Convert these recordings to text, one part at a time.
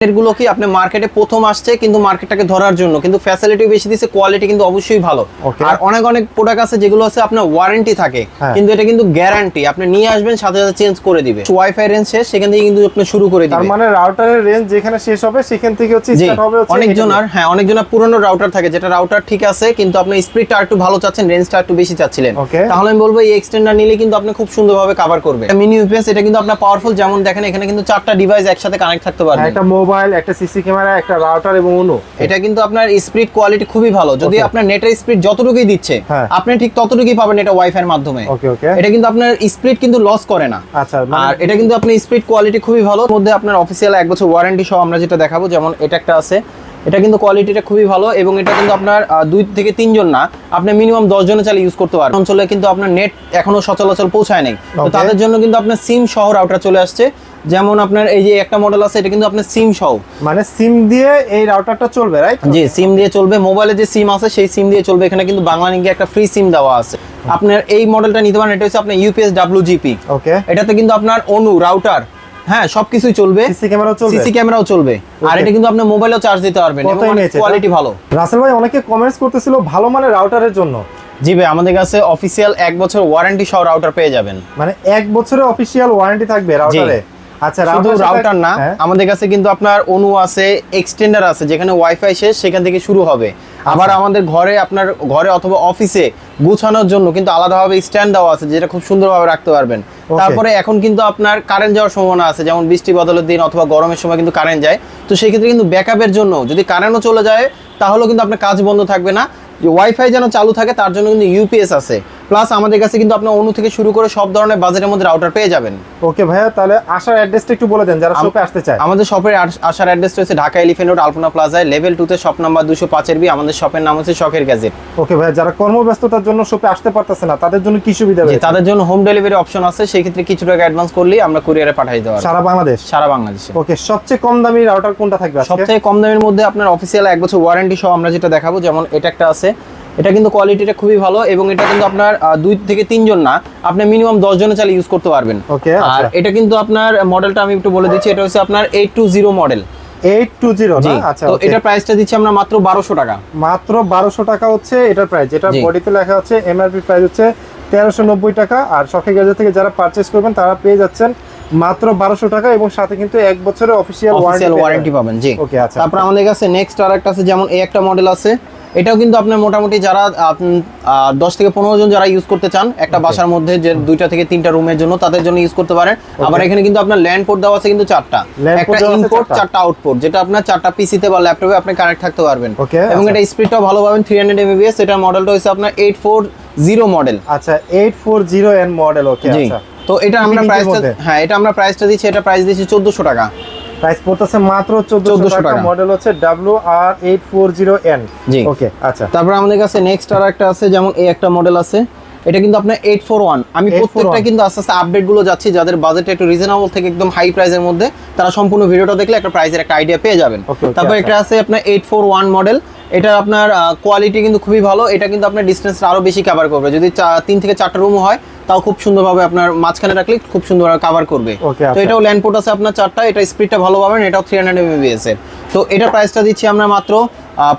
এগুলো কি আপনি মার্কেটে প্রথম আসছে কিন্তু মার্কেটটাকে ধরার জন্য? কিন্তু ফ্যাসিলিটি বেশি দিচ্ছে কোয়ালিটি কিন্তু অবশ্যই ভালো। আর অনেক অনেক প্রোডাক্ট আছে যেগুলো আছে আপনার ওয়ারেন্টি থাকে। হ্যাঁ। কিন্তু এটা কিন্তু গ্যারান্টি আপনি নিয়ে আসবেন সাথে সাথে চেঞ্জ করে দিবে। ওয়াইফাই রেঞ্জ শেষ সেখান থেকে কিন্তু আপনি শুরু করে তার দিবে। মানে রাউটারের রেঞ্জ যেখানে শেষ হবে সেখান থেকে হচ্ছে স্টার্ট হবে হচ্ছে অনেকজনের হ্যাঁ অনেকজনের পুরনো রাউটার থাকে যেটা রাউটার ঠিক আছে কিন্তু আপনি স্পিডটা একটু ভালো চাচ্ছেন রেঞ্জটা একটু বেশি চাচ্ছিলেন। তাহলে আমি বলব এই এক্সটেন্ডার নিলে কিন্তু আপনি খুব সুন্দরভাবে কভার করবে মিনি ইউপিএস এটা কিন্তু আপনার পাওয়ারফুল যেমন দেখেন এখানে কিন্তু চারটা ডিভাইস একসাথে কানেক্ট থাকতে হ্যাঁ, পারবে একটা মোবাইল একটা সিসি ক্যামেরা একটা রাউটার এবং অনু এটা কিন্তু আপনার স্পিড কোয়ালিটি খুবই ভালো। যদি আপনার নেটের স্পিড যতটুকুই দিচ্ছে হ্যাঁ। আপনি ঠিক ততটুকুই পাবেন এটা ওয়াইফাই এর মাধ্যমে। ওকে ওকে এটা কিন্তু আপনার স্পিড কিন্তু লস করে না। আচ্ছা আর মানে এটা কিন্তু আপনি স্পিড কোয়ালিটি খুবই ভালো। এর মধ্যে আপনার অফিসিয়াল এক বছর ওয়ারেন্টি সহ আমরা যেটা দেখাবো যেমন এটা একটা আছে। এটা কিন্তু কোয়ালিটিটা খুবই ভালো এবং এটা কিন্তু আপনার দুই থেকে তিনজন না আপনি মিনিমাম দশ জনে চালিয়ে ইউজ করতে পারেন অঞ্চলে কিন্তু আপনার নেট এখনও সচলাচল পৌঁছায় নাই। তো তাদের জন্য কিন্তু আপনার সিম সহ রাউটার চলে আসছে। যেমন আপনার এই যে একটা মডেল আছে এটা কিন্তু আপনার সিম সহ। মানে সিম দিয়ে এই রাউটারটা চলবে রাইট জি সিম দিয়ে চলবে। মোবাইলে যে সিম আছে সেই সিম দিয়ে চলবে। এখানে কিন্তু বাংলা লিঙ্কে একটা ফ্রি সিম দেওয়া আছে। আপনার এই মডেলটা নিতে পারেন এটা হচ্ছে আপনার ইউপিএস ডাব্লিউ জিপি ওকে এটাতে কিন্তু আপনার অনু রাউটার হ্যাঁ সবকিছুই চলবে। সিসি ক্যামেরাও চলবে? সিসি ক্যামেরাও চলবে। আর এটা কিন্তু আপনি মোবাইলেও চার্জ দিতে পারবেন এটা? কোয়ালিটি ভালো। রাসেল ভাই অনেকে কমেন্টস করতেছিল ভালো মানের রাউটারের জন্য। জি ভাই আমাদের কাছে অফিসিয়াল এক বছর ওয়ারেন্টি সহ রাউটার পেয়ে যাবেন। মানে এক বছরের অফিসিয়াল ওয়ারেন্টি থাকবে রাউটারে আচ্ছা শুধু রাউটার না হ্যাঁ, আমাদের কাছে কিন্তু আপনার অনু আছে এক্সটেন্ডার আছে যেখানে ওয়াইফাই শেষ সেখান থেকে শুরু হবে। আবার আচ্ছা। আমাদের ঘরে আপনার ঘরে অথবা অফিসে গুছানোর জন্য কিন্তু আলাদাভাবে স্ট্যান্ড দেওয়া আছে যেটা খুব সুন্দরভাবে রাখতে পারবেন। তারপরে এখন কিন্তু আপনার কারেন্ট যাওয়ার সম্ভাবনা আছে যেমন বৃষ্টি বদলের দিন অথবা গরমের সময় কিন্তু কারেন্ট যায়। তো সেই ক্ষেত্রে কিন্তু ব্যাকআপের জন্য যদি কারেন্টও চলে যায় তাহলেও কিন্তু আপনার কাজ বন্ধ থাকবে না। ওয়াইফাই যেন চালু থাকে তার জন্য কিন্তু ইউপিএস আছে। প্লাস আমাদের কাছে কিন্তু আপনার অনু থেকে শুরু করে সব ধরনের বাজেটের মধ্যে রাউটার পেয়ে যাবেন। ওকে ভাইয়া তাহলে আসার অ্যাড্রেসটা একটু বলে দেন যারা শপে আসতে চায়। আমাদের শপের আস- আসার অ্যাড্রেস রয়েছে ঢাকা এলিফেন্ট রোড আলপনা প্লাজায় লেভেল টুতে শপ নাম্বার দুশো পাঁচের বি আমাদের শপের নাম হচ্ছে শখের গ্যাজেট ওকে ভাইয়া যারা কর্মব্যস্ততার জন্য শপে আসতে পারতেছে না তাদের জন্য কি সুবিধা রয়েছে? তাদের জন্য হোম ডেলিভারি অপশন আছে সেই ক্ষেত্রে কিছু টাকা অ্যাডভান্স করলেই আমরা কুরিয়ারে পাঠিয়ে দেওয়া সারা বাংলাদেশ? সারা বাংলাদেশে। ওকে সবচেয়ে কম দামি রাউটার কোনটা থাকবে আজকে? সবথেকে কম দামের মধ্যে আপনার অফিসিয়াল এক বছর ওয়ারেন্টি সহ আমরা যেটা দেখাবো যেমন এটা একটা আছে এটা কিন্তু কোয়ালিটিটা খুবই ভালো এবং এটা কিন্তু আপনার দুই থেকে তিনজন না আপনি মিনিমাম দশ জনে চালিয়ে ইউজ করতে পারবেন। ওকে আর আচ্ছা এটা কিন্তু আপনার মডেলটা আমি একটু বলে দিচ্ছি এটা হচ্ছে আপনার eight two zero model eight two zero আচ্ছা তো এটা প্রাইসটা দিচ্ছি আমরা মাত্র বারোশো টাকা। মাত্র বারোশো টাকা হচ্ছে এটার প্রাইস যেটা বডিতে লেখা হচ্ছে এমআরপি প্রাইস হচ্ছে তেরোশো নব্বই টাকা আর শখে গ্যাজেট থেকে যারা পারচেস করবেন তারা পেয়ে যাচ্ছেন মাত্র বারোশো টাকা এবং সাথে কিন্তু এক বছরের অফিসিয়াল অফিসিয়াল ওয়ারেন্টি পাবেন। জি। ওকে আচ্ছা। তারপর আমাদের কাছে নেক্সট আর একটা আছে যেমন এই একটা মডেল আছে এটাও কিন্তু আপনার মোটামুটি যারা দশ থেকে পনেরো জন যারা ইউজ করতে চান একটা বাসার মধ্যে যে দুইটা থেকে তিনটা রুমের জন্য তাদের জন্য ইউজ করতে পারেন। আবার এখানে কিন্তু আপনার ল্যান্ড পোর্ট দেওয়া আছে কিন্তু চারটা। একটা ইনপোর্ট চারটা। আউটপোর্ট যেটা আপনার চারটা পিসিতে বা ল্যাপটপে আপনি কানেক্ট থাকতে পারবেন। এবং আচ্ছা। এটা স্পিডটাও ভালো পাবেন থ্রি হান্ড্রেড এমবিএস এটা মডেলটা হচ্ছে আপনার এইট ফোর জিরো মডেল আচ্ছা eight four zero N model okay আচ্ছা। তো এটা আমরা প্রাইসটা হ্যাঁ এটা আমরা প্রাইসটা দিচ্ছি এটা প্রাইস দিচ্ছি চোদ্দশো টাকা। প্রাইস পড়তেছে মাত্র 1400 টাকা। মডেল হচ্ছে W R eight four zero N জি। ওকে আচ্ছা। তারপর আমাদের কাছে নেক্সট আর একটা আছে যেমন এই একটা মডেল আছে। এটা কিন্তু আপনার এইট ফোর ওয়ান আমি প্রত্যেকটা কিন্তু আস্তে আস্তে আপডেটগুলো যাচ্ছি যাদের বাজেট একটু রিজনেবল থেকে একদম হাই প্রাইসের মধ্যে তারা সম্পূর্ণ ভিডিওটা দেখলে একটা প্রাইসের একটা আইডিয়া পেয়ে যাবেন। তারপর আচ্ছা। এটা আছে আপনার এইট ফোর ওয়ান মডেল এটা আপনার কোয়ালিটি কিন্তু খুবই ভালো। এটা কিন্তু আপনার ডিস্টেন্সটা আরও বেশি কভার করবে। যদি তিন থেকে চারটা রুম হয় তাও খুব সুন্দরভাবে আপনার মাঝখানে রাখলে খুব সুন্দরভাবে কভার করবে। তো আচ্ছা। এটাও ল্যান্ড পোর্ট আছে আপনার চারটা এটা স্পিডটা ভালো পাবেন এটাও থ্রি হান্ড্রেড এমবিএস এর। তো এটা প্রাইসটা দিচ্ছি আমরা মাত্র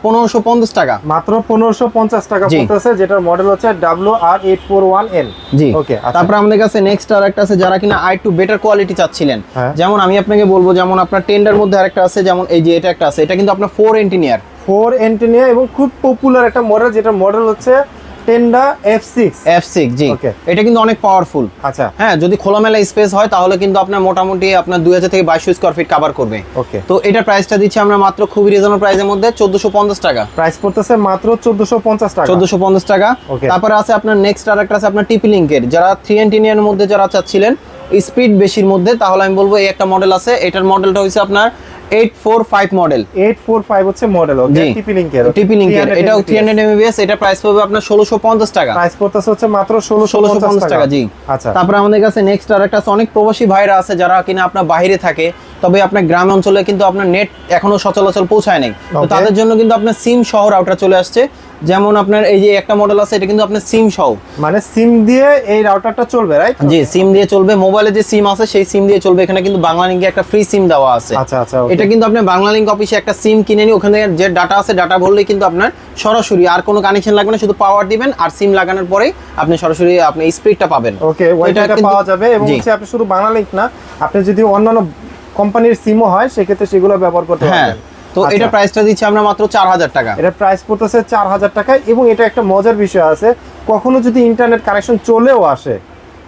পনেরোশো পঞ্চাশ টাকা। মাত্র পনেরোশো পঞ্চাশ টাকা। পড়তেছে যেটার মডেল হচ্ছে W R eight four one N জি। ওকে আচ্ছা। তারপর আমাদের কাছে নেক্সট আর একটা আছে যারা কিনা আর একটু বেটার কোয়ালিটি চাচ্ছিলেন। হ্যাঁ। যেমন আমি আপনাকে বলব যেমন আপনার টেন্ডার মধ্যে আরেকটা আছে যেমন এই যে এটা একটা আছে এটা কিন্তু আপনার ফোর এন্টিনিয়ার ফোর এন্টিনিয়া এবং খুব পপুলার একটা মডেল যেটা মডেল হচ্ছে Tenda F six F six জি। এটা কিন্তু অনেক পাওয়ারফুল আচ্ছা। হ্যাঁ যদি খোলামেলা স্পেস হয় তাহলে কিন্তু আপনার মোটামুটি আপনার দুই হাজার থেকে বাইশশো স্কোয়ার ফিট কাভার করবে। ওকে তো এটা প্রাইসটা দিচ্ছি আমরা মাত্র খুবই রিজনেবল প্রাইসের মধ্যে চোদ্দশো পঞ্চাশ টাকা। প্রাইস পড়তেছে মাত্র চোদ্দশো পঞ্চাশ টাকা। চোদ্দশো পঞ্চাশ টাকা. তারপরে আছে আপনার নেক্সট আর একটা আছে আপনার টিপি লিঙ্কের যারা থ্রি এন্টিনিয়ার মধ্যে যারা চাচ্ছিলেন স্পিড বেশির মধ্যে তাহলে আমি বলব এই একটা মডেল আছে। এটার মডেলটা হচ্ছে আপনার eight four five model eight four five হচ্ছে মডেল ওকে টিপি লিঙ্কের টিপি লিঙ্কের এটাও থ্রি হান্ড্রেড এমবিএস এটা প্রাইস পড়বে আপনার ষোলোশো পঞ্চাশ টাকা। প্রাইস পড়তেছে হচ্ছে মাত্র ষোলোশো ষোলোশো পঞ্চাশ পঞ্চাশ টাকা। জি। আচ্ছা। তারপরে আমাদের কাছে নেক্সট আর একটা অনেক প্রবাসী ভাইরা আছে যারা কিনা আপনার বাইরে থাকে তবে আপনার গ্রাম অঞ্চলে কিন্তু আপনার নেট এখনও সচলাচল পৌঁছায় নাই। তো তাদের জন্য কিন্তু আপনার সিম শহর আউটার চলে আসছে। যেমন আপনার এই যে একটা মডেল আছে এটা কিন্তু আপনার সিম সহ। মানে সিম দিয়ে এই রাউটারটা চলবে রাইট জি সিম দিয়ে চলবে। মোবাইলে যে সিম আছে সেই সিম দিয়ে চলবে। এখানে কিন্তু বাংলা লিঙ্কে একটা ফ্রি সিম দেওয়া আছে। আচ্ছা আচ্ছা এটা কিন্তু আপনি বাংলা লিঙ্ক অফিসে একটা সিম কিনে নিয়ে ওখানে যে ডাটা আছে ডাটা ভরলেই কিন্তু আপনার সরাসরি আর কোনো কানেকশন লাগবে না শুধু পাওয়ার দিবেন আর সিম লাগানোর পরেই আপনি সরাসরি আপনি স্পিডটা পাবেন। ওকে ওয়াইফাইটা পাওয়া যাবে এবং হচ্ছে আপনি শুধু বাংলা লিঙ্ক না আপনি যদি অন্যান্য কোম্পানির সিমও হয় সেক্ষেত্রে সেগুলো ব্যবহার করতে হ্যাঁ। পারবেন। তো আচ্ছা। এটা প্রাইসটা দিচ্ছি আমরা মাত্র চার হাজার টাকা এটা প্রাইস পড়তেছে চার হাজার টাকা এবং এটা একটা মজার বিষয় আছে কখনো যদি ইন্টারনেট কানেকশন চলেও আসে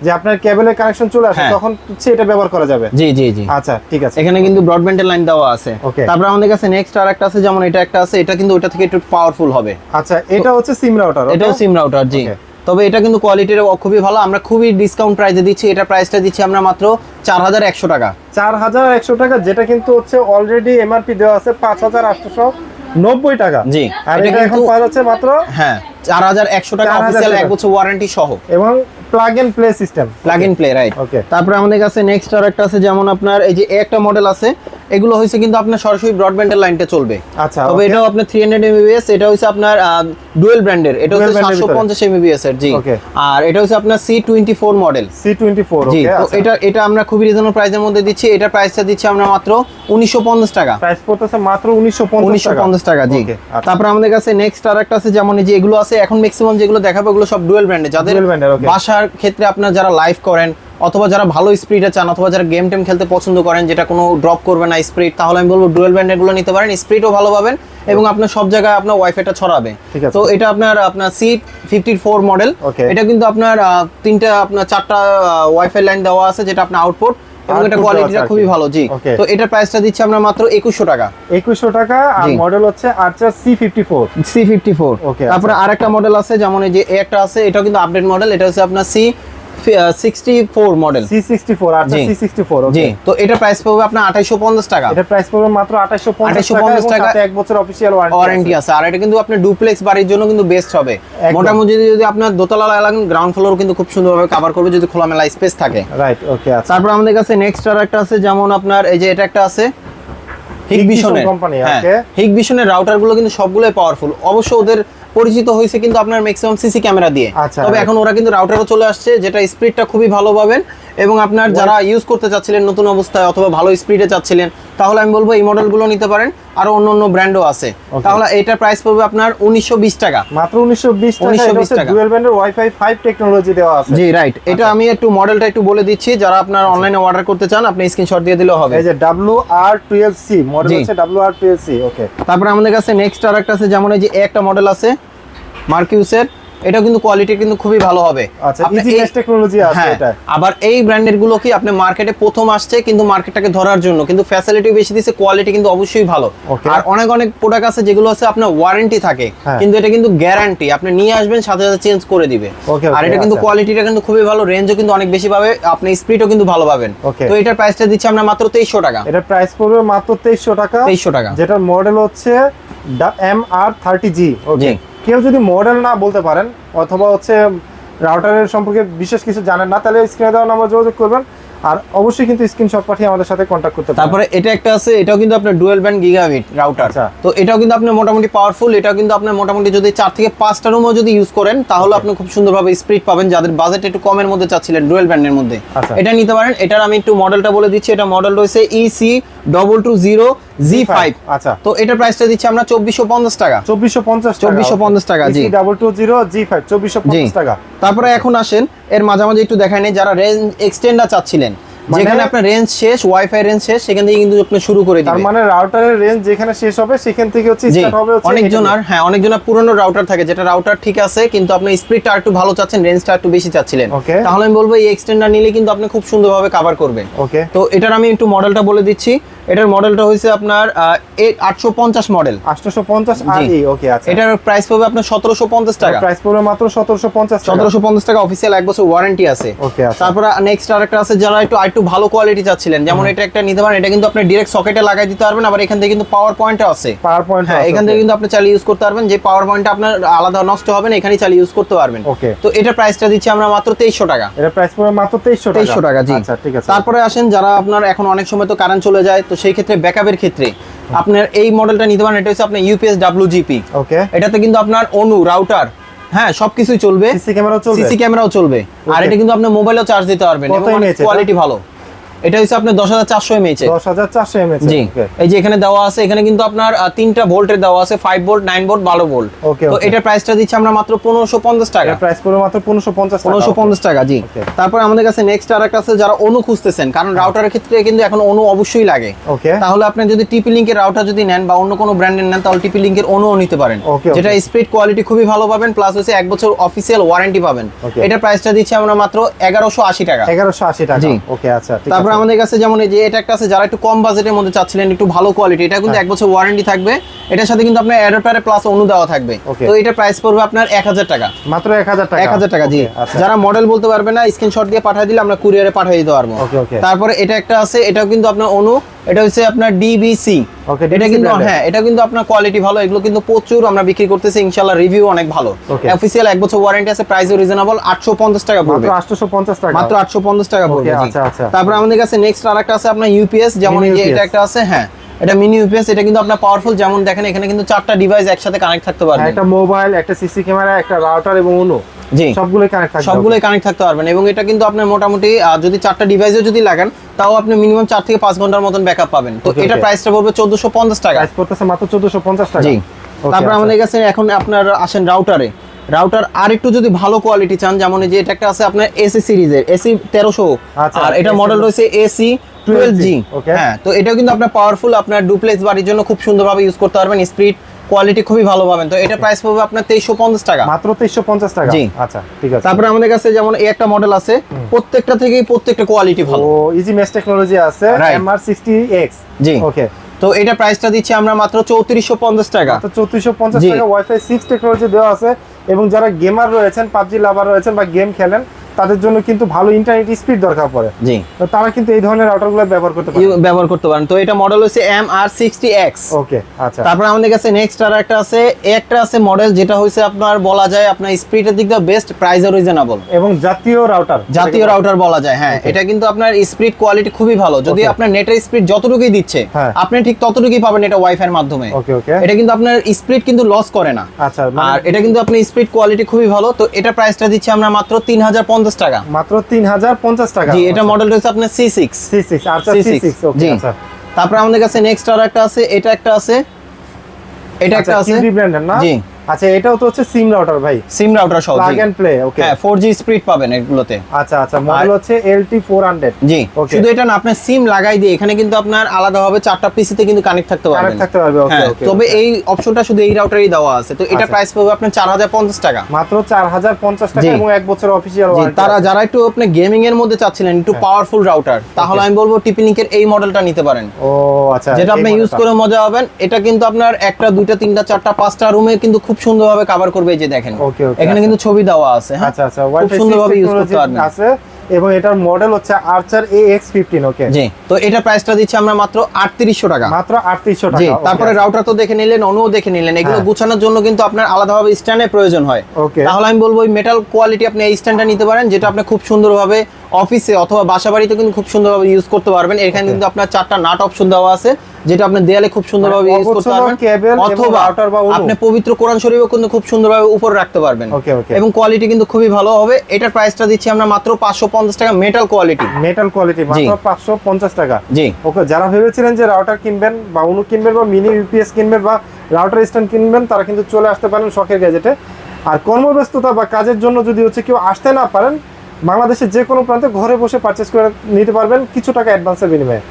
যে আপনার কেবলের কানেকশন চলে আসে হ্যাঁ। তখন হচ্ছে এটা ব্যবহার করা যাবে জি জি জি আচ্ছা ঠিক আছে এখানে কিন্তু ব্রডব্যান্ডের লাইন দেওয়া আছে. তারপর আমাদের কাছে নেক্সট আর একটা আছে যেমন এটা একটা আছে এটা কিন্তু ওটা থেকে একটু পাওয়ারফুল হবে আচ্ছা এটা হচ্ছে সিম রাউটার এটাও সিম রাউটার জি. তবে এটা কিন্তু কোয়ালিটির খুবই ভালো। আমরা খুবই ডিসকাউন্ট প্রাইসে দিচ্ছি। এটা প্রাইসটা দিচ্ছি আমরা মাত্র চার হাজার একশো টাকা। চার হাজার একশো টাকা যেটা কিন্তু হচ্ছে অলরেডি এমআরপি দেওয়া আছে পাঁচ হাজার নব্বই টাকা। জি, আর এটা এখন পাওয়া যাচ্ছে মাত্র হ্যাঁ চার হাজার একশো টাকা অফিসিয়াল এক বছর ওয়ারেন্টি সহ। এবং plug and play system plug in play right okay তারপরে আমাদের কাছে নেক্সট আর একটা আছে যেমন আপনার এই যে একটা মডেল আছে এগুলো হয়েছে কিন্তু আপনার সরাসরি ব্রডব্যান্ডের লাইনটা চলবে। আচ্ছা তবে এটাও আপনার থ্রি হান্ড্রেড এমবিবিএস এটা হচ্ছে আপনার ডুয়েল ব্র্যান্ডের এটা হচ্ছে সাতশো পঞ্চাশ এমবিবিএস এর জি. আর এটা হচ্ছে আপনার C twenty four model C twenty four জি ওকে তো এটা এটা আমরা খুবই রিজনেবল প্রাইসের মধ্যে দিচ্ছি এটা প্রাইসটা দিচ্ছি আমরা মাত্র উনিশশো পঞ্চাশ টাকা। প্রাইস পড়তেছে মাত্র উনিশশো উনিশশো পঞ্চাশ টাকা জি। আচ্ছা। তারপর আমাদের কাছে নেক্সট আর একটা আছে যেমন এই যে এগুলো আছে এখন ম্যাক্সিমাম যেগুলো দেখাবো এগুলো সব ডুয়েল ব্র্যান্ডের যাদের বাসার ক্ষেত্রে আপনার যারা লাইভ করেন অথবা যারা ভালো স্প্রিটা চান অথবা যারা গেম টেম খেলতে পছন্দ করেন যেটা কোনো ড্রপ করবে না স্প্রিট তাহলে আমি বলব ডুয়েল ব্র্যান্ড এগুলো নিতে পারেন স্প্রিটও ভালো পাবেন এবং আপনার সব জায়গায় আপনার ওয়াইফাইটা ছড়াবে। তো এটা আপনার আপনার সি ফিফটি ফোর মডেল এটা কিন্তু আপনার তিনটা আপনার চারটা ওয়াইফাই লাইন দেওয়া আছে যেটা আপনার আউটপুট এবং এটা কোয়ালিটিটা খুবই ভালো জি। তো এটার প্রাইসটা দিচ্ছি আমরা মাত্র 2100 টাকা। 2100 টাকা আর মডেল হচ্ছে আর্চার C54 C54 তারপরে আরেকটা মডেল আছে যেমন এই যে একটা আছে এটা কিন্তু আপডেট মডেল এটা হচ্ছে আপনার সি 64 মডেল C64 আচ্ছা C64 ওকে তো এটা প্রাইস পড়বে আপনার 2850 টাকা। এটা প্রাইস পড়বে মাত্র 2850 টাকা এক বছর অফিশিয়াল ওয়ারেন্টি আছে। আর এটা কিন্তু আপনার ডুপ্লেক্স বাড়ির জন্য কিন্তু বেস্ট হবে। মোটামুটি যদি আপনার দোতলা লাগান গ্রাউন্ড ফ্লোর কিন্তু খুব সুন্দরভাবে কভার করবে যদি খোলামেলা স্পেস থাকে। রাইট ওকে আচ্ছা। তারপর আমাদের কাছে নেক্সট আর একটা আছে যেমন আপনার এই যে এটা একটা আছে হিগবিশনের কোম্পানি আছে হিগবিশনের রাউটারগুলো কিন্তু সবগুলোই পাওয়ারফুল অবশ্য ওদের পরিচিত হয়েছে কিন্তু আপনার ম্যাক্সিমাম সিসি ক্যামেরা দিয়ে। আচ্ছা, তবে এখন ওরা কিন্তু রাউটারও চলে আসছে যেটা স্পিডটা খুবই ভালো পাবেন। এবং আপনার যারা ইউজ করতে চাচ্ছিলেন নতুন অবস্থায় অথবা ভালো স্পিডে চাচ্ছিলেন তাহলে আমি বলব এই মডেলগুলো নিতে পারেন। আরও অন্য অন্য ব্র্যান্ডও আছে। তাহলে এটার প্রাইস পড়বে আপনার উনিশশো বিশ টাকা। মাত্র উনিশশো বিশ টাকা 1920 টাকা। ডুয়েল ব্যান্ডের ওয়াইফাই ফাইভ টেকনোলজি দেওয়া আছে। জি রাইট এটা আমি একটু মডেলটা একটু বলে দিচ্ছি। যারা আপনার অনলাইনে অর্ডার করতে চান আপনি স্ক্রিনশট দিয়ে দিলেও হবে। এই যে W R twelve C model জি। হচ্ছে W R twelve C okay তারপরে আমাদের কাছে নেক্সট আর একটা আছে যেমন এই যে একটা মডেল আছে মার্কিউসের এটা কিন্তু কোয়ালিটি কিন্তু খুবই ভালো হবে। আচ্ছা টেকনোলজি আছে হ্যাঁ, এটা আবার এই ব্র্যান্ডেরগুলো কি আপনি মার্কেটে প্রথম আসছে কিন্তু মার্কেটটাকে ধরার জন্য কিন্তু ফ্যাসিলিটি বেশি দিচ্ছে কোয়ালিটি কিন্তু অবশ্যই ভালো। আর অনেক অনেক প্রোডাক্ট আছে যেগুলো আছে আপনার ওয়ারেন্টি থাকে হ্যাঁ। কিন্তু এটা কিন্তু গ্যারান্টি আপনি নিয়ে আসবেন সাথে সাথে চেঞ্জ করে দিবে। আর এটা কিন্তু আচ্ছা। কোয়ালিটিটা কিন্তু খুবই ভালো রেঞ্জও কিন্তু অনেক বেশি পাবে আপনি স্পিডও কিন্তু ভালো পাবেন. তো এটার প্রাইসটা দিচ্ছি আমরা মাত্র তেইশশো টাকা। এটা প্রাইস পড়বে মাত্র তেইশশো টাকা। তেইশশো টাকা। যেটার মডেল হচ্ছে এম আর থার্টি জি ওকে জি। কেউ যদি মডেল না বলতে পারেন অথবা হচ্ছে রাউটারের সম্পর্কে বিশেষ কিছু জানেন না তাহলে স্ক্রিনে দেওয়া নাম্বার যোগাযোগ করবেন আর অবশ্যই কিন্তু স্ক্রিনশট পাঠিয়ে আমাদের সাথে কন্ট্যাক্ট করতে পারেন তারপরে এটা একটা আছে এটাও কিন্তু আপনার ডুয়েল ব্যান্ড গিগাবিট রাউটার। তো এটাও কিন্তু আপনার মোটামুটি পাওয়ারফুল এটাও কিন্তু আপনার মোটামুটি যদি চার থেকে পাঁচটা রুমও যদি ইউজ করেন তাহলে আপনি খুব সুন্দরভাবে স্পিড পাবেন যাদের বাজেট একটু কমের মধ্যে চাচ্ছিলেন ডুয়েল ব্যান্ডের মধ্যে আচ্ছা। এটা নিতে পারেন এটার আমি একটু মডেলটা বলে দিচ্ছি এটা মডেল রয়েছে EC double two zero G five আচ্ছা। তো এটার প্রাইসটা দিচ্ছি আমরা চব্বিশশো পঞ্চাশ টাকা। চব্বিশশো পঞ্চাশ 2450 টাকা, জি। Double two zero G five চব্বিশশো পঞ্চাশ টাকা। তারপরে এখন আসেন এর মাঝামাঝি একটু দেখায় নেই যারা রেঞ্জ এক্সটেন্ডার চাচ্ছিলেন। মানে- যেখানে আপনার রেঞ্জ শেষ ওয়াইফাই রেঞ্জ শেষ সেখান থেকে কিন্তু আপনি শুরু করে তার দিবেন। মানে রাউটারের রেঞ্জ যেখানে শেষ হবে সেখান থেকে হচ্ছে স্টার্ট হবে হচ্ছে অনেকজন আর হ্যাঁ অনেকজন পুরনো রাউটার থাকে যেটা রাউটার ঠিক আছে কিন্তু আপনি স্পিডটা একটু ভালো চাচ্ছেন রেঞ্জটা একটু বেশি চাচ্ছিলেন. তাহলে আমি বলব এই এক্সটেন্ডার নিলে কিন্তু আপনি খুব সুন্দরভাবে কভার করবেন। ওকে। তো এটার আমি একটু মডেলটা বলে দিচ্ছি। এটার মডেলটা হয়েছে আপনার আটশো পঞ্চাশ মডেল। আটশোশো পঞ্চাশ। ওকে আচ্ছা। এটার প্রাইস পড়বে আপনার সতেরোশো পঞ্চাশ টাকা। প্রাইস পড়বে মাত্র সতেরোশো পঞ্চাশ সতেরোশো পঞ্চাশ টাকা অফিসিয়াল এক বছর ওয়ারেন্টি আছে। ওকে আচ্ছা। তারপরে নেক্সট আরেকটা আছে যারা একটু আরেকটু ভালো কোয়ালিটি চাচ্ছিলেন যেমন এটা একটা নিতে পারেন এটা কিন্তু আপনি ডিরেক্ট সকেটে লাগাই দিতে পারবেন আবার এখান থেকে কিন্তু পাওয়ার পয়েন্টও আছে। পাওয়ার পয়েন্ট হ্যাঁ এখান থেকে কিন্তু আপনি চালিয়ে ইউজ করতে পারবেন যে পাওয়ার পয়েন্টটা আপনার আলাদা নষ্ট হবে না এখানেই চালিয়ে ইউজ করতে পারবেন। ওকে। তো এটা প্রাইসটা দিচ্ছি আমরা মাত্র তেইশশো টাকা। এটা প্রাইস পড়বে মাত্র তেইশশো টাকা। তেইশশো টাকা জি। আচ্ছা ঠিক আছে। তারপরে আসেন যারা আপনার এখন অনেক সময় তো কারেন্ট চলে যায় তো সেই ক্ষেত্রে ব্যাকআপের ক্ষেত্রে আপনার এই মডেলটা নিতে পারেন এটা হচ্ছে আপনার ইউপিএস ডাব্লিউ জিপি ওকে এটাতে কিন্তু আপনার অনু রাউটার হ্যাঁ সবকিছুই চলবে। সিসি ক্যামেরাও চলবে? সিসি ক্যামেরাও চলবে। আর এটা কিন্তু আপনি মোবাইলেও চার্জ দিতে পারবেন কোয়ালিটি ভালো। এটা হচ্ছে আপনার দশ হাজার চারশো দশ হাজার চারশো এমএচ জি। এই যে এখানে দেওয়া আছে এখানে কিন্তু আপনার তিনটা ভোল্টের দেওয়া আছে ফাইভ ভোল্ট নাইন ভোল্ট বারো ভোল্ট তো এটার প্রাইসটা দিচ্ছি আমরা মাত্র পনেরোশো পঞ্চাশ টাকা। প্রাইস পড়বে মাত্র পনেরোশো পঞ্চাশ পনেরোশো পঞ্চাশ টাকা জি। তারপর আমাদের কাছে নেক্সট আর একটা আছে যারা অনু খুঁজতেছেন কারণ রাউটারের ক্ষেত্রে কিন্তু এখন অনু অবশ্যই লাগে। ওকে তাহলে আপনি যদি টিপি লিঙ্কের রাউটার যদি নেন বা অন্য কোনো ব্র্যান্ডের নেন তাহলে টিপি লিঙ্কের অনুও নিতে পারেন. যেটা স্পিড কোয়ালিটি খুবই ভালো পাবেন প্লাস হচ্ছে এক বছর অফিসিয়াল ওয়ারেন্টি পাবেন. এটা প্রাইসটা দিচ্ছি আমরা মাত্র এগারোশো আশি টাকা। এগারোশো আশি টাকা। জি। ওকে আচ্ছা তারপর আমাদের কাছে যেমন এই যে এটা একটা আছে যারা একটু কম বাজেটের মধ্যে চাচ্ছিলেন একটু ভালো কোয়ালিটি এটা কিন্তু এক বছর ওয়ারেন্টি থাকবে। এটার সাথে কিন্তু আপনার অ্যাডাপ্টারে প্লাস অনু দেওয়া থাকবে। তো এটা প্রাইস পড়বে আপনার এক হাজার টাকা। মাত্র এক হাজার টাকা? এক হাজার টাকা জি। আচ্ছা। যারা মডেল বলতে পারবে না স্ক্রিনশট দিয়ে পাঠিয়ে দিলে আমরা কুরিয়ারে পাঠিয়ে দিতে পারব. তারপরে এটা একটা আছে এটাও কিন্তু আপনার অনু এটা হচ্ছে আপনার ডিবিসি Okay, এটা কিন্তু হ্যাঁ এটা কিন্তু আপনার কোয়ালিটি ভালো এগুলো কিন্তু প্রচুর আমরা বিক্রি করতেছি ইনশাআল্লাহ রিভিউ অনেক ভালো. অফিসিয়াল এক বছর ওয়ারেন্টি আছে প্রাইসও রিজনেবল আটশো পঞ্চাশ টাকা পড়বে। মাত্র আটশোশো পঞ্চাশ টাকা। মাত্র আটশো পঞ্চাশ টাকা পড়বে আচ্ছা, আচ্ছা। তারপর আমাদের কাছে নেক্সট আরেকটা আছে আপনার ইউপিএস যেমন এই এটা একটা আছে হ্যাঁ এটা মিনি ইউপিএস এটা কিন্তু আপনার পাওয়ারফুল যেমন দেখেন এখানে কিন্তু চারটা ডিভাইস একসাথে কানেক্ট থাকতে হ্যাঁ, পারবে একটা মোবাইল একটা সিসি ক্যামেরা একটা রাউটার এবং অনু জি। সবগুলোই কানেক্ট থাকবে সবগুলোই কানেক্ট থাকতে পারবেন এবং এটা কিন্তু আপনার মোটামুটি যদি চারটা ডিভাইসও যদি লাগান তাও আপনি মিনিমাম চার থেকে পাঁচ ঘণ্টার মতন ব্যাকআপ পাবেন। তো এটা প্রাইসটা পড়বে চোদ্দশো পঞ্চাশ টাকা। প্রাইস পড়তেছে মাত্র চোদ্দশো পঞ্চাশ টাকা। জি। তারপর আচ্ছা। আমাদের কাছে এখন আপনার আসেন রাউটারে রাউটার আর একটু যদি ভালো কোয়ালিটি চান যেমন যে এটা একটা আছে আপনার এসি সিরিজের এসি তেরোশো। আচ্ছা, আর এটা মডেল রয়েছে এসি টুয়েলভ জি 12G, okay. হ্যাঁ তো এটাও কিন্তু আপনার পাওয়ারফুল আপনার ডুপ্লেক্স বাড়ির জন্য খুব সুন্দরভাবে ইউজ করতে পারবেন স্পিড কোয়ালিটি খুবই ভালো পাবেন। তো এটা প্রাইস পড়বে আপনার তেইশশো পঞ্চাশ টাকা। মাত্র তেইশশো পঞ্চাশ টাকা? জি। আচ্ছা ঠিক আছে। তারপরে আমাদের কাছে যেমন এই একটা মডেল আছে প্রত্যেকটা থেকেই প্রত্যেকটা কোয়ালিটি ভালো। ও ইজি মেস টেকনোলজি আছে. এমআর সিক্সটি এক্স জি। ওকে তো এটা প্রাইসটা দিচ্ছি আমরা মাত্র চৌত্রিশশো পঞ্চাশ টাকা। তো চৌত্রিশশো পঞ্চাশ। টাকা ওয়াইফাই সিক্স টেকনোলজি দেওয়া আছে এবং যারা গেমার রয়েছেন পাবজি লাভার রয়েছেন বা গেম খেলেন তাদের জন্য কিন্তু ভালো ইন্টারনেট স্পিড দরকার পড়ে। জি। তো তারা কিন্তু এই ধরনের রাউটারগুলো ব্যবহার করতে পারে। ব্যবহার করতে পারেন। তো এটা মডেল হচ্ছে M R sixty X okay আচ্ছা। তারপর আমাদের কাছে নেক্সট আর একটা আছে। একটা আছে মডেল যেটা হচ্ছে আপনার বলা যায় আপনার স্পিডের দিক দিয়ে বেস্ট প্রাইস রিজনেবল এবং জাতীয় রাউটার জাতীয় রাউটার বলা যায় হ্যাঁ। এটা কিন্তু আপনার স্পিড কোয়ালিটি খুবই ভালো। যদি. আপনার নেটের স্পিড যতটুকুই দিচ্ছে হ্যাঁ। আপনি ঠিক ততটুকুই পাবেন এটা ওয়াইফাই এর মাধ্যমে। ওকে ওকে এটা কিন্তু আপনার স্পিড কিন্তু লস করে না। আচ্ছা আর মানে এটা কিন্তু আপনার স্পিড কোয়ালিটি খুবই ভালো। তো এটা প্রাইসটা দিচ্ছে আমরা মাত্র তিন হাজার পঞ্চাশ টাকা। মাত্র তিন হাজার পঞ্চাশ টাকা। জি এটা মডেল রয়েছে আপনার সি সিক্স সি সিক্স আচ্ছা সি সিক্স জি। তারপরে আমাদের কাছে নেক্সট আর একটা আছে এটা একটা আছে এটা একটা আছে। ব্র্যান্ডের না? জি। আচ্ছা এটাও তো হচ্ছে সিম রাউটার ভাই। সিম রাউটার সহ প্লাগ এন্ড প্লে ওকে হ্যাঁ স্পিড পাবেন এগুলোতে। আচ্ছা আচ্ছা মডেল হচ্ছে জি. শুধু এটা না আপনার সিম লাগাই দিয়ে এখানে কিন্তু আপনার আলাদাভাবে চারটা পিসিতে কিন্তু কানেক্ট থাকতে পারবেন। কানেক্ট থাকতে পারবে ওকে হ্যাঁ ওকে তবে এই অপশনটা শুধু এই রাউটারই দেওয়া আছে তো এটা আচ্ছা। প্রাইস পাবে আপনার চার হাজার পঞ্চাশ টাকা। মাত্র চার হাজার পঞ্চাশ টাকা এবং এক বছর অফিসিয়াল জি, তারা যারা একটু আপনি গেমিং এর মধ্যে চাচ্ছিলেন একটু হ্যাঁ। পাওয়ারফুল রাউটার তাহলে আমি বলব টিপিনিকের এই মডেলটা নিতে পারেন। ও আচ্ছা যেটা আপনি ইউজ করে মজা হবেন এটা কিন্তু আপনার একটা দুইটা তিনটা চারটা পাঁচটা রুমে কিন্তু খুব সুন্দরভাবে কভার করবে এই যে দেখেন। এখানে আচ্ছা। কিন্তু ছবি দেওয়া আছে হ্যাঁ? আচ্ছা আচ্ছা খুব সুন্দরভাবে ইউজ করতে পারবেন। আছে এবং এটার মডেল হচ্ছে আর্চার এক্স ফিফটিন ওকে জি তো এটা প্রাইসটা দিচ্ছি আমরা মাত্র আটত্রিশশো টাকা। মাত্র আটত্রিশশো জি টাকা তারপরে রাউটার তো দেখে নিলেন অনুও দেখে নিলেন এগুলো হ্যাঁ। গুছানোর জন্য কিন্তু আপনার আলাদাভাবে স্ট্যান্ডের প্রয়োজন হয়। ওকে তাহলে আমি বলব ওই মেটাল কোয়ালিটি আপনি এই স্ট্যান্ডটা নিতে পারেন যেটা আপনি খুব সুন্দরভাবে অফিসে অথবা বাসা বাড়িতে কিন্তু খুব সুন্দরভাবে ইউজ করতে পারবেন। এখানে কিন্তু আপনার চারটা নাট অপশন দেওয়া আছে যেটা আপনি দেয়ালে খুব সুন্দরভাবে মানে ইউজ করতে পারবেন। অথবা। আপনি পবিত্র কোরআন শরীফও কিন্তু খুব সুন্দরভাবে উপরে রাখতে পারবেন. এবং কোয়ালিটি কিন্তু খুবই ভালো হবে। এটার প্রাইসটা দিচ্ছি আমরা মাত্র পাঁচশো পঞ্চাশ টাকা মেটাল কোয়ালিটি মেটাল কোয়ালিটি মাত্র পাঁচশো পঞ্চাশ টাকা। জি। ওকে যারা ভেবেছিলেন যে রাউটার কিনবেন বা অনু কিনবেন বা মিনি ইউপিএস কিনবেন বা রাউটার স্ট্যান্ড কিনবেন তারা কিন্তু চলে আসতে পারেন শখের গ্যাজেটে আর কর্মব্যস্ততা বা কাজের জন্য যদি হচ্ছে কেউ আসতে না পারেন বাংলাদেশের যে কোনো প্রান্তে ঘরে বসে পারচেস করে নিতে পারবেন কিছু টাকা অ্যাডভান্সের বিনিময়ে।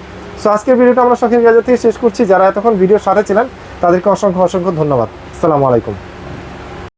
সো আজকের ভিডিওটা আমরা সখিন গাজা থেকে শেষ করছি। যারা এতক্ষণ ভিডিওর সাথে ছিলেন, তাদেরকে অসংখ্য অসংখ্য ধন্যবাদ। আসসালামু আলাইকুম।